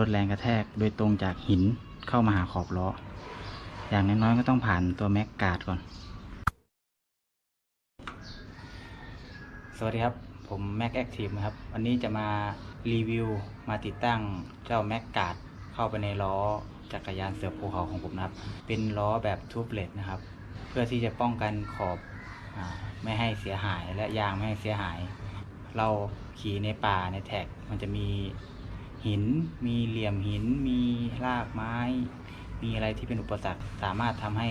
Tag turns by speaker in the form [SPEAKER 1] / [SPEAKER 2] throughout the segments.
[SPEAKER 1] ลดแรงกระแทกโดยตรงจากหินเข้ามาหาขอบล้อ อย่างน้อยๆก็ต้องผ่านตัวแม็กกาดก่อน สวัสดีครับ ผมแม็กแอคทีฟนะครับ วันนี้จะมารีวิวมาติดตั้งเจ้าแม็กกาดเข้าไปในล้อจักรยานเสือภูเขาของผมนะครับ เป็นล้อแบบทูบเลตนะครับ เพื่อที่จะป้องกันขอบอไม่ให้เสียหายและยางไม่ให้เสียหาย เราขี่ในป่าในแท็กมันจะมี หิน มีเหลี่ยมหิน มีรากไม้ มีอะไรที่เป็นอุปสรรคสามารถทำให้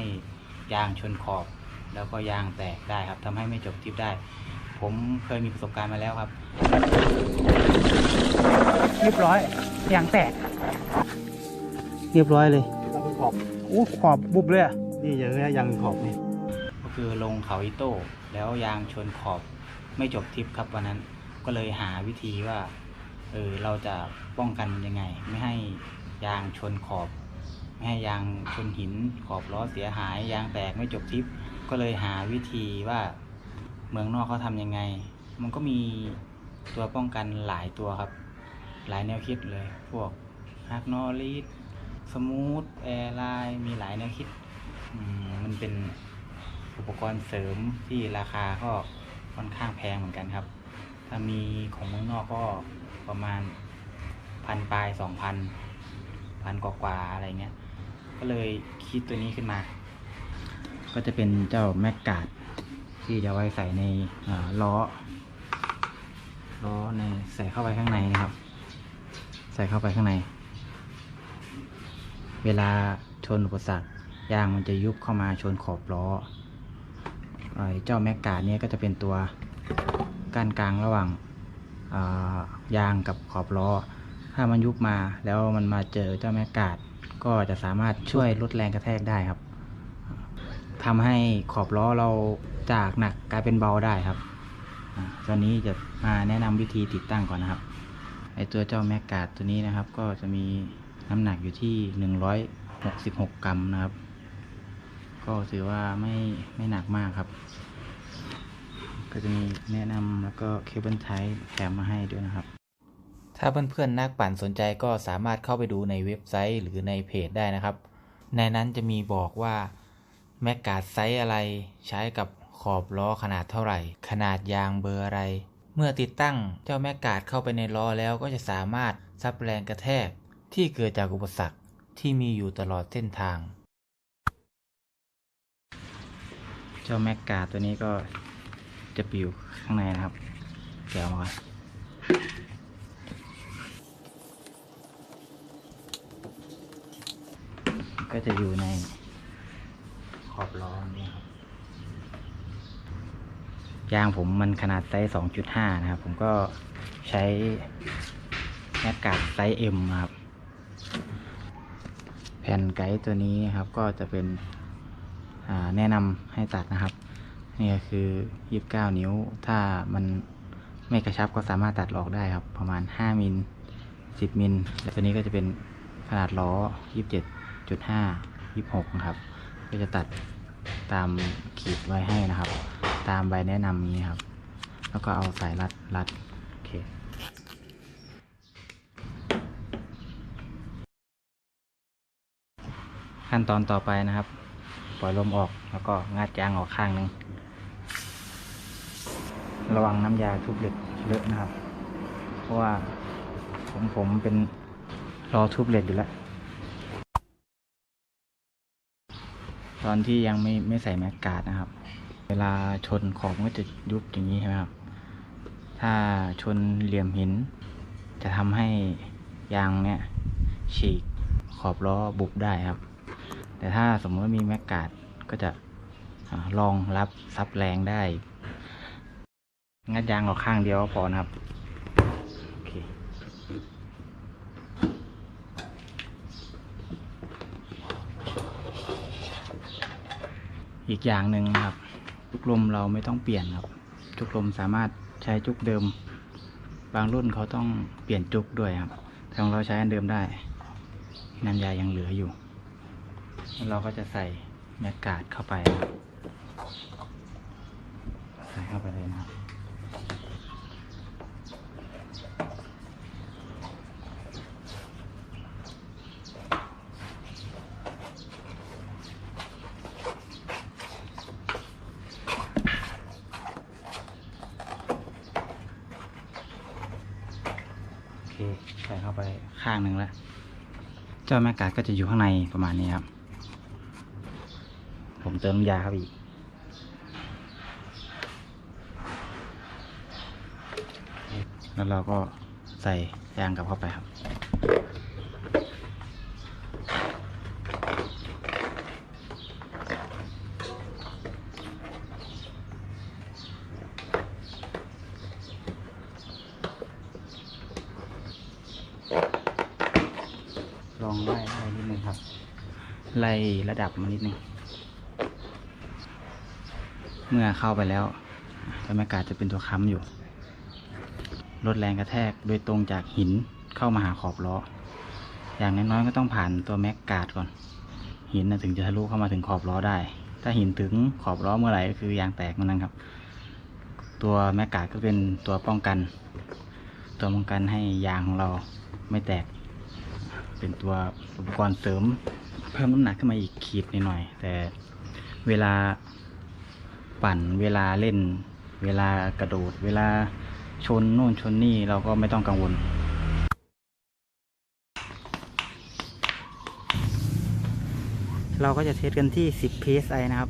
[SPEAKER 1] ยางชนขอบ แล้วก็ยางแตกได้ครับทำให้ไม่จบทริปได้ ผมเคยมีประสบการณ์มาแล้วครับ เรียบร้อยยางแตก เรียบร้อยเลย
[SPEAKER 2] ยังเป็นขอบ
[SPEAKER 1] โอ้ขอบบุบเลยอะ
[SPEAKER 2] นี่อย่างนี้ยังขอบนี่
[SPEAKER 1] ก็คือลงเขาอิโต้แล้วยางชนขอบไม่จบทริปครับวันนั้นก็เลยหาวิธีว่า เออเราจะป้องกันยังไง ไม่ให้ยางชนขอบ ไม่ให้ยางชนหินขอบล้อเสียหาย ยางแตกไม่จบทิปก็เลยหาวิธีว่าเมืองนอกเขาทำยังไง มันก็มีตัวป้องกันหลายตัวครับ หลายแนวคิดเลย พวกฮักนอริสสมูทแอร์ไลน์มีหลายแนวคิดมันเป็นอุปกรณ์เสริมที่ราคาก็ค่อนข้างแพงเหมือนกันครับ ถ้ามีของเมืองนอกก็ ประมาณพันปลายสองพันพันกว่าๆอะไรเงี้ย ก็เลยคิดตัวนี้ขึ้นมา ก็จะเป็นเจ้าแม็กกาดที่จะไว้ใส่ในล้อล้อในใส่เข้าไปข้างในนะครับ ใส่เข้าไปข้างใน เวลาชนอุปสรรคยางมันจะยุบเข้ามาชนขอบล้อไอ้เจ้าแม็กกาดเนี้ยก็จะเป็นตัวกั้นกลางระหว่าง ยางกับขอบล้อ ถ้ามันยุบมาแล้วมันมาเจอเจ้าแม็กกาดก็จะสามารถช่วยลดแรงกระแทกได้ครับทำให้ขอบล้อเราจากหนักกลายเป็นเบาได้ครับตอนนี้จะมาแนะนำวิธีติดตั้งก่อนนะครับไอตัวเจ้าแมกกาดตัวนี้นะครับ ก็จะมีน้ำหนักอยู่ที่ 166 กรัมนะครับ ก็ถือว่าไม่ไม่หนักมากครับ ก็จะมีแนะนำแล้วก็เคเบิลไทป์แถมมาให้ด้วยนะครับ ถ้าเพื่อนๆนักปั่นสนใจก็สามารถเข้าไปดูในเว็บไซต์หรือในเพจได้นะครับ ในนั้นจะมีบอกว่าแม็กกาดไซส์อะไร ใช้กับขอบล้อขนาดเท่าไหร่ ขนาดยางเบอร์อะไร เมื่อติดตั้งเจ้าแม็กกาดเข้าไปในล้อแล้วก็จะสามารถซับแรงกระแทกที่เกิดจากอุปสรรคที่มีอยู่ตลอดเส้นทาง เจ้าแม็กกาดตัวนี้ก็ จะปอยู่ข้างในนะครับเดี๋ยวเอามาก่อนก็จะอยู่ในขอบล้อนี่ครับยางผมมันขนาดไซส์ 2.5 นะครับ ผมก็ใช้แม็กกาดไซส์ M นะครับ แผ่นไกด์ตัวนี้นะครับก็จะเป็นแนะนำให้ตัดนะครับ นี่ก็คือ29นิ้ว ถ้ามันไม่กระชับก็สามารถตัดออกได้ครับ ประมาณ5มิล10มิลและตัวนี้ก็จะเป็นขนาดล้อ27.5 26นะครับ ก็จะตัดตามขีดไว้ให้นะครับ ตามใบแนะนำนี้ครับ แล้วก็เอาสายรัดรัดโอเคขั้นตอนต่อไปนะครับ ปล่อยลมออกแล้วก็งัดยางออกข้างหนึ่ง ระวังน้ำยาทุบเหล็กเลอะนะครับ เพราะว่าผมผมเป็นรอทุบเหล็กอยู่แล้ว ตอนที่ยังไม่ไม่ใส่แมกกาดนะครับ เวลาชนขอบก็จะยุบอย่างนี้ใช่ไหมครับ ถ้าชนเหลี่ยมหิน จะทำให้ยางเนี่ยฉีกขอบล้อบุบได้ครับ แต่ถ้าสมมติว่ามีแมกกาดก็จะอารองรับซับแรงได้ งัดยางออกข้างเดียวพอนะครับโอเคอีกอย่างหนึ่งนะครับ จุกลมเราไม่ต้องเปลี่ยนครับ จุกลมสามารถใช้จุกเดิม บางรุ่นเขาต้องเปลี่ยนจุกด้วยครับแต่ของเราใช้อันเดิมได้น้ำยายังเหลืออยู่ เราก็จะใส่แมกกาดเข้าไปครับใส่เข้าไปเลยนะครับ โใส่เข้างหนึ่งแล้ว เจ้าแมกกาก็จะอยู่ข้างในประมาณนี้ครับ ผมเติมยาครับอีก แล้วเราก็ใส่ยางกลับเข้าไปครับ ลองไล่ไล่ นึงครับ ไล่ระดับมานิดนึง เมื่อเข้าไปแล้วบรรยากาศจะเป็นตัวค้ำอยู่ ลดแรงกระแทกโดยตรงจากหินเข้ามาหาขอบล้อ อย่างน้อยๆก็ต้องผ่านตัวแม็กกาดก่อน หินนะถึงจะทะลุเข้ามาถึงขอบล้อได้ ถ้าหินถึงขอบล้อเมื่อไหร่ก็คือยางแตกมื่อนั้นครับ ตัวแม็กกาดก็เป็นตัวป้องกัน ตัวป้องกันให้ยางของเราไม่แตก เป็นตัวอุปกรณ์เสริม เพิ่มน้ำหนักขึ้นมาอีกขีดหน่อยๆแต่เวลาปั่นเวลาเล่น เวลากระโดด เวลาชนโน่นชนนี่เราก็ไม่ต้องกังวลเราก็จะเทสกันที่ 10 psi นะครับ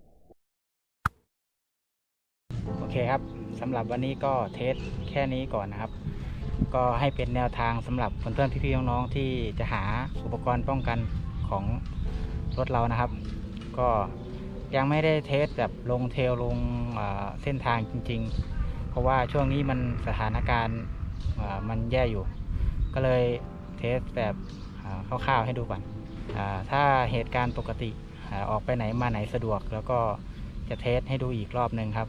[SPEAKER 1] โอเคครับสำหรับวันนี้ก็เทสแค่นี้ก่อนนะครับ ก็ให้เป็นแนวทางสำหรับเพื่อนๆพี่ๆน้องๆที่จะหาอุปกรณ์ป้องกันของรถเรานะครับ ก็ยังไม่ได้เทสแบบลงเทลลงเส้นทางจริง ๆ เพราะว่าช่วงนี้มันสถานการณ์มันแย่อยู่ ก็เลยเทสแบบคร่าวๆให้ดูก่อนอถ้าเหตุการณ์ปกติออกไปไหนมาไหนสะดวก แล้วก็จะเทสให้ดูอีกรอบหนึ่งครับ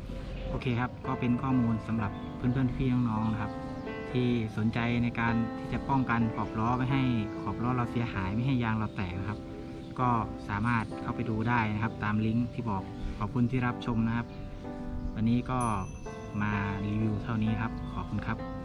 [SPEAKER 1] โอเคครับ ก็เป็นข้อมูลสำหรับเพื่อนๆพี่น้องๆนะครับ ที่สนใจในการที่จะป้องกันขอบล้อไม่ให้ขอบล้อเราเสียหายไม่ให้ยางเราแตกนะครับ ก็สามารถเข้าไปดูได้นะครับ ตามลิงก์ที่บอกขอบคุณที่รับชมนะครับ วันนี้ก็มารีวิวเท่านี้ครับ ขอบคุณครับ